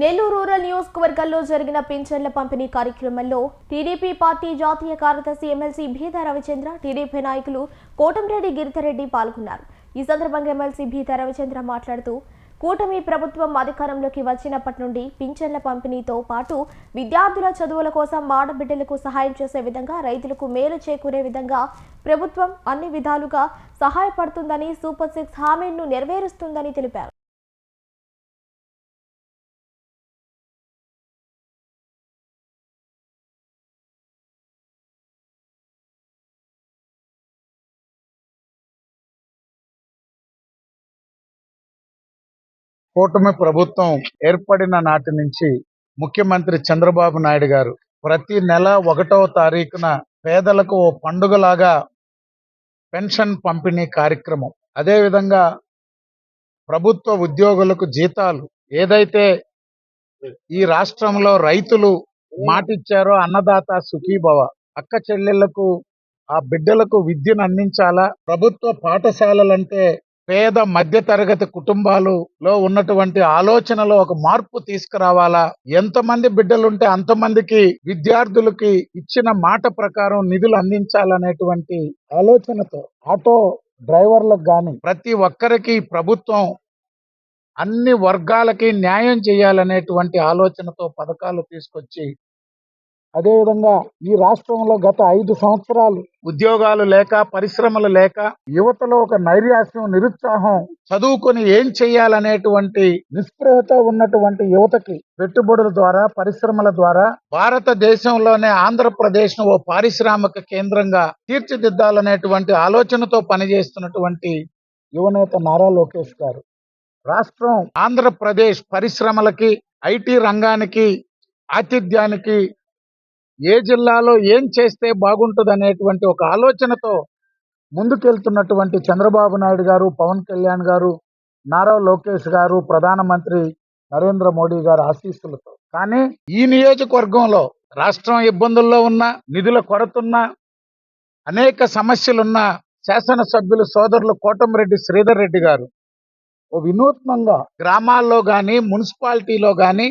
Nellore rural నియోజకవర్గాల్లో జరిగిన పింఛన్ల పంపిణీ కార్యక్రమంలో టీడీపీ పార్టీ జాతీయ కార్యదర్శి ఎమ్మెల్సీ భీతా రవిచంద్ర టీడీపీ నాయకులు కోటంరెడ్డి గిరిధరెడ్డి పాల్గొన్నారు. ఈ సందర్భంగా ఎమ్మెల్సీ భీతా రవిచంద్ర మాట్లాడుతూ కూటమి ప్రభుత్వం అధికారంలోకి వచ్చినప్పటి నుండి పింఛన్ల పంపిణీతో పాటు విద్యార్థుల చదువుల కోసం ఆడబిడ్డలకు సహాయం చేసే విధంగా రైతులకు మేలు చేకూరే విధంగా ప్రభుత్వం అన్ని విధాలుగా సహాయపడుతుందని సూపర్ సిక్స్ హామీలను నెరవేరుస్తుందని తెలిపారు. కూటమి ప్రభుత్వం ఏర్పడిన నాటి నుంచి ముఖ్యమంత్రి చంద్రబాబు నాయుడు గారు ప్రతి నెల ఒకటవ తారీఖున పేదలకు ఓ పండుగలాగా పెన్షన్ పంపిణీ కార్యక్రమం. అదేవిధంగా ప్రభుత్వ ఉద్యోగులకు జీతాలు ఏదైతే ఈ రాష్ట్రంలో రైతులు మాటిచ్చారో అన్నదాత సుఖీభవ అక్క చెల్లెళ్ళకు ఆ బిడ్డలకు విద్యను అందించాలా? ప్రభుత్వ పాఠశాలలంటే పేద మధ్యతరగతి కుటుంబాలలో ఉన్నటువంటి ఆలోచనలో ఒక మార్పు తీసుకురావాలా? ఎంతమంది బిడ్డలుంటే అంతమందికి విద్యార్థులకి ఇచ్చిన మాట ప్రకారం నిధులు అందించాలనేటువంటి ఆలోచనతో ఆటో డ్రైవర్లకు కానీ ప్రతి ఒక్కరికి ప్రభుత్వం అన్ని వర్గాలకి న్యాయం చేయాలనేటువంటి ఆలోచనతో పథకాలు తీసుకొచ్చి అదేవిధంగా ఈ రాష్ట్రంలో గత ఐదు సంవత్సరాలు ఉద్యోగాలు లేక పరిశ్రమలు లేక యువతలో ఒక నైరాశ్యం నిరుత్సాహం చదువుకొని ఏం చేయాలనేటువంటి నిస్పృహతో ఉన్నటువంటి యువతకి పెట్టుబడుల ద్వారా పరిశ్రమల ద్వారా భారతదేశంలోనే ఆంధ్రప్రదేశ్ను ఓ పారిశ్రామిక కేంద్రంగా తీర్చిదిద్దాలనేటువంటి ఆలోచనతో పనిచేస్తున్నటువంటి యువనేత నారా లోకేష్ గారు. రాష్ట్రం ఆంధ్రప్రదేశ్ పరిశ్రమలకి ఐటీ రంగానికి ఆతిథ్యానికి ఏ జిల్లాలో ఏం చేస్తే బాగుంటుంది అనేటువంటి ఒక ఆలోచనతో ముందుకెళ్తున్నటువంటి చంద్రబాబు నాయుడు గారు పవన్ కళ్యాణ్ గారు నారా లోకేష్ గారు ప్రధానమంత్రి నరేంద్ర మోడీ గారు ఆశీస్సులతో. కానీ ఈ నియోజకవర్గంలో రాష్ట్రం ఇబ్బందుల్లో ఉన్న నిధుల కొరతున్న అనేక సమస్యలున్న శాసనసభ్యులు సోదరులు కోటమిరెడ్డి శ్రీధర్ రెడ్డి గారు ఓ వినూత్నంగా గ్రామాల్లో కానీ మున్సిపాలిటీలో కానీ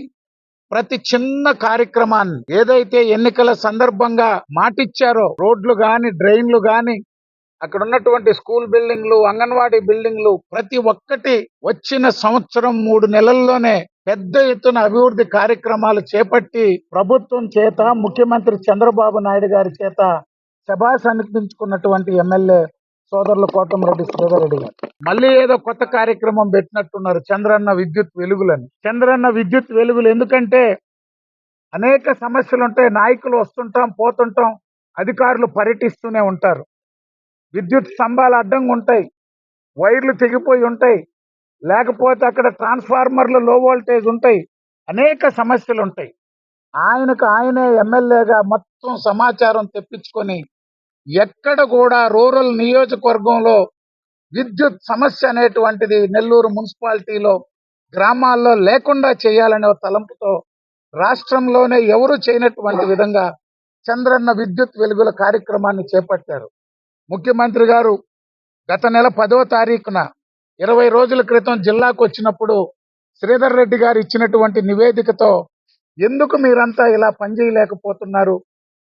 ప్రతి చిన్న కార్యక్రమాన్ని ఏదైతే ఎన్నికల సందర్భంగా మాటిచ్చారో రోడ్లు గాని డ్రైన్లు గాని అక్కడ ఉన్నటువంటి స్కూల్ బిల్డింగ్లు అంగన్వాడీ బిల్డింగ్లు ప్రతి ఒక్కటి వచ్చిన సంవత్సరం మూడు నెలల్లోనే పెద్ద ఎత్తున అభివృద్ధి కార్యక్రమాలు చేపట్టి ప్రభుత్వం చేత ముఖ్యమంత్రి చంద్రబాబు నాయుడు గారి చేత శభాష్ అనిపించుకున్నటువంటి ఎమ్మెల్యే సోదరులు కోటమిరెడ్డి శ్రీధర్ రెడ్డి గారు. మళ్ళీ ఏదో కొత్త కార్యక్రమం పెట్టినట్టున్నారు చంద్రన్న విద్యుత్ వెలుగులని. చంద్రన్న విద్యుత్ వెలుగులు ఎందుకంటే అనేక సమస్యలు ఉంటాయి. నాయకులు వస్తుంటాం పోతుంటాం అధికారులు పర్యటిస్తూనే ఉంటారు. విద్యుత్ స్తంభాలు అడ్డంగా ఉంటాయి. వైర్లు తెగిపోయి ఉంటాయి. లేకపోతే అక్కడ ట్రాన్స్ఫార్మర్లు లో వోల్టేజ్ ఉంటాయి. అనేక సమస్యలు ఉంటాయి. ఆయనకు ఆయనే ఎమ్మెల్యేగా మొత్తం సమాచారం తెప్పించుకొని ఎక్కడ కూడా రూరల్ నియోజకవర్గంలో విద్యుత్ సమస్య అనేటువంటిది నెల్లూరు మున్సిపాలిటీలో గ్రామాల్లో లేకుండా చేయాలనే తలంపుతో రాష్ట్రంలోనే ఎవరు చేయనటువంటి విధంగా చంద్రన్న విద్యుత్ వెలుగుల కార్యక్రమాన్ని చేపట్టారు. ముఖ్యమంత్రి గారు గత నెల పదో తారీఖున ఇరవై రోజుల క్రితం జిల్లాకు వచ్చినప్పుడు శ్రీధర్ రెడ్డి గారు ఇచ్చినటువంటి నివేదికతో ఎందుకు మీరంతా ఇలా పనిచేయలేకపోతున్నారు?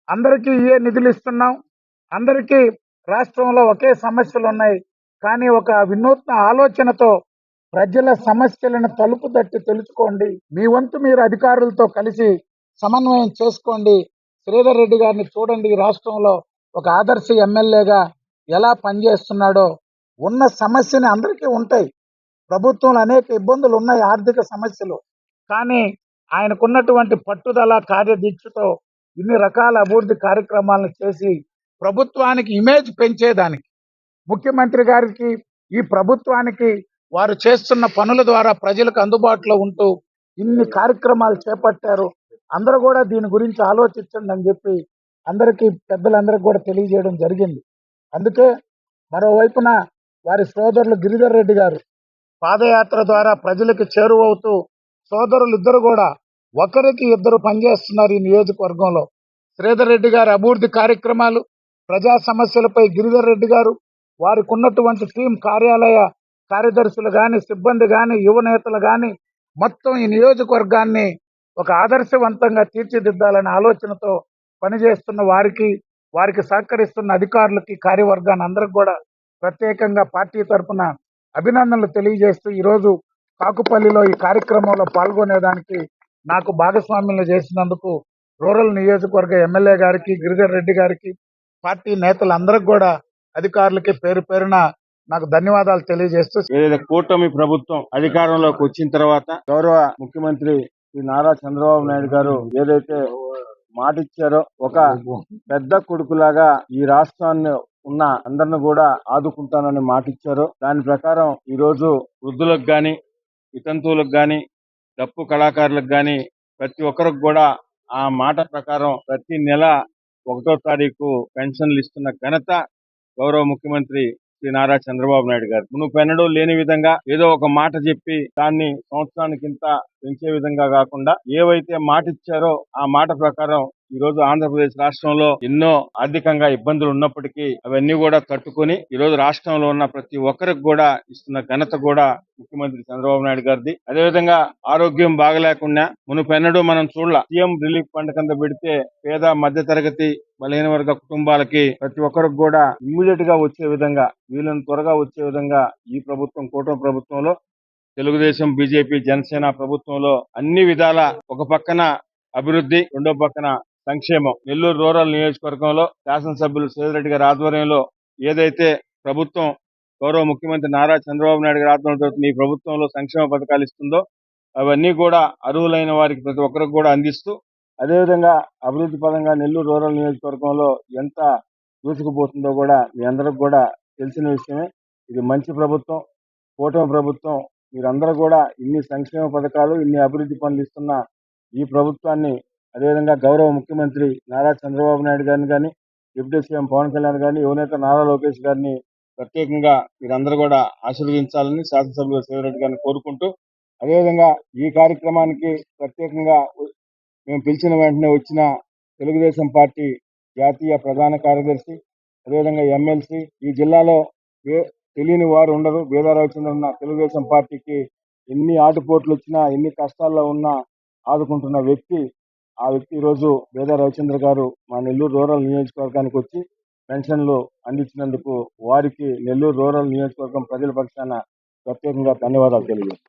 అందరికీ ఏ నిధులు ఇస్తున్నాం? అందరికీ రాష్ట్రంలో ఒకే సమస్యలు ఉన్నాయి కానీ ఒక వినూత్న ఆలోచనతో ప్రజల సమస్యలను తలుపు తట్టి తెలుసుకోండి. మీ వంతు మీరు అధికారులతో కలిసి సమన్వయం చేసుకోండి. శ్రీధర్ రెడ్డి గారిని చూడండి ఈ రాష్ట్రంలో ఒక ఆదర్శ ఎమ్మెల్యేగా ఎలా పనిచేస్తున్నాడో. ఉన్న సమస్యని అందరికీ ఉంటాయి. ప్రభుత్వంలో అనేక ఇబ్బందులు ఉన్నాయి ఆర్థిక సమస్యలు. కానీ ఆయనకున్నటువంటి పట్టుదల కార్యదీక్షతో ఇన్ని రకాల అభివృద్ధి కార్యక్రమాలను చేసి ప్రభుత్వానికి ఇమేజ్ పెంచేదానికి ముఖ్యమంత్రి గారికి ఈ ప్రభుత్వానికి వారు చేస్తున్న పనుల ద్వారా ప్రజలకు అందుబాటులో ఉంటూ ఇన్ని కార్యక్రమాలు చేపట్టారు. అందరూ కూడా దీని గురించి ఆలోచించండి అని చెప్పి అందరికీ పెద్దలందరికీ కూడా తెలియజేయడం జరిగింది. అందుకే మరోవైపున వారి సోదరులు గిరిధర్ రెడ్డి గారు పాదయాత్ర ద్వారా ప్రజలకు చేరువవుతూ సోదరులు ఇద్దరు కూడా ఒకరికి ఇద్దరు పనిచేస్తున్నారు ఈ నియోజకవర్గంలో. శ్రీధర్ రెడ్డి గారి అభివృద్ధి కార్యక్రమాలు ప్రజా సమస్యలపై గిరిధర్ రెడ్డి గారు వారికి ఉన్నటువంటి టీం కార్యాలయ కార్యదర్శులు కానీ సిబ్బంది కానీ యువ నేతలు కానీ మొత్తం ఈ నియోజకవర్గాన్ని ఒక ఆదర్శవంతంగా తీర్చిదిద్దాలనే ఆలోచనతో పనిచేస్తున్న వారికి వారికి సహకరిస్తున్న అధికారులకి కార్యవర్గాన్ని అందరికి కూడా ప్రత్యేకంగా పార్టీ తరఫున అభినందనలు తెలియజేస్తూ ఈరోజు కాకుపల్లిలో ఈ కార్యక్రమంలో పాల్గొనేదానికి నాకు భాగస్వామ్యం చేసినందుకు రూరల్ నియోజకవర్గ ఎమ్మెల్యే గారికి గిరిధర్ రెడ్డి గారికి పార్టీ నేతలందరికి కూడా అధికారులకి పేరు పేరున నాకు ధన్యవాదాలు తెలియజేస్తూ ఏదైతే కూటమి ప్రభుత్వం అధికారంలోకి వచ్చిన తర్వాత గౌరవ ముఖ్యమంత్రి శ్రీ నారా చంద్రబాబు నాయుడు గారు ఏదైతే మాట ఇచ్చారో ఒక పెద్ద కొడుకులాగా ఈ రాష్ట్రాన్ని ఉన్న అందరిని కూడా ఆదుకుంటానని మాటిచ్చారో. దాని ప్రకారం ఈరోజు వృద్ధులకు కానీ వితంతువులకు కానీ డప్పు కళాకారులకు కానీ ప్రతి ఒక్కరికి కూడా ఆ మాట ప్రకారం ప్రతి నెల ఒకటో తారీఖు పెన్షన్లు ఇస్తున్న ఘనత గౌరవ ముఖ్యమంత్రి శ్రీ నారా చంద్రబాబు నాయుడు గారు. మునుపెన్నడూ లేని విధంగా ఏదో ఒక మాట చెప్పి దాన్ని సంవత్సరానికి ఇంత పెంచే విధంగా కాకుండా ఏవైతే మాట ఇచ్చారో ఆ మాట ప్రకారం ఈ రోజు ఆంధ్రప్రదేశ్ రాష్ట్రంలో ఎన్నో ఆర్థికంగా ఇబ్బందులు ఉన్నప్పటికీ అవన్నీ కూడా తట్టుకొని ఈ రోజు రాష్ట్రంలో ఉన్న ప్రతి ఒక్కరికి కూడా ఇస్తున్న ఘనత కూడా ముఖ్యమంత్రి చంద్రబాబు నాయుడు గారిది. అదేవిధంగా ఆరోగ్యం బాగలేకుండా మునుపెన్నడూ మనం చూడాల సీఎం రిలీఫ్ ఫండ్ కింద పెడితే పేద మధ్య తరగతి బలహీన వర్గ కుటుంబాలకి ప్రతి ఒక్కరికి కూడా ఇమ్మీడియట్గా వచ్చే విధంగా వీళ్ళని త్వరగా వచ్చే విధంగా ఈ ప్రభుత్వం కూటమి ప్రభుత్వంలో తెలుగుదేశం బీజేపీ జనసేన ప్రభుత్వంలో అన్ని విధాల ఒక పక్కన అభివృద్ధి రెండో పక్కన సంక్షేమం. నెల్లూరు రూరల్ నియోజకవర్గంలో శాసనసభ్యులు సేదిరెడ్డి గారి ఆధ్వర్యంలో ఏదైతే ప్రభుత్వం గౌరవ ముఖ్యమంత్రి నారా చంద్రబాబు నాయుడు గారి ఆధ్వర్యంలో జరుగుతున్న ఈ ప్రభుత్వంలో సంక్షేమ పథకాలు ఇస్తుందో అవన్నీ కూడా అర్హులైన వారికి ప్రతి ఒక్కరికి కూడా అందిస్తూ అదేవిధంగా అభివృద్ధి పరంగా నెల్లూరు రూరల్ నియోజకవర్గంలో ఎంత దూసుకుపోతుందో కూడా మీ అందరికి కూడా తెలిసిన విషయమే. ఇది మంచి ప్రభుత్వం కూటమి ప్రభుత్వం. మీరందరూ కూడా ఇన్ని సంక్షేమ పథకాలు ఇన్ని అభివృద్ధి పనులు ఇస్తున్న ఈ ప్రభుత్వాన్ని అదేవిధంగా గౌరవ ముఖ్యమంత్రి నారా చంద్రబాబు నాయుడు గారిని కానీ డిప్యూటీ సీఎం పవన్ కళ్యాణ్ గారిని యువనేత నారా లోకేష్ గారిని ప్రత్యేకంగా మీరందరూ కూడా ఆశీర్వదించాలని శాసనసభ్యులు శివరెడ్డి గారిని కోరుకుంటూ అదేవిధంగా ఈ కార్యక్రమానికి ప్రత్యేకంగా మేము పిలిచిన వెంటనే వచ్చిన తెలుగుదేశం పార్టీ జాతీయ ప్రధాన కార్యదర్శి అదేవిధంగా ఎమ్మెల్సీ ఈ జిల్లాలో తెలియని వారు ఉండరు. బేదా ఉన్న తెలుగుదేశం పార్టీకి ఎన్ని ఆటుపోట్లు వచ్చినా ఎన్ని కష్టాల్లో ఉన్నా ఆదుకుంటున్న వ్యక్తి ఆ వ్యక్తి ఈరోజు వేద రవిచంద్ర గారు మా నెల్లూరు రూరల్ నియోజకవర్గానికి వచ్చి పెన్షన్లు అందించినందుకు వారికి నెల్లూరు రూరల్ నియోజకవర్గం ప్రజల పక్షాన ప్రత్యేకంగా ధన్యవాదాలు తెలియజేస్తాను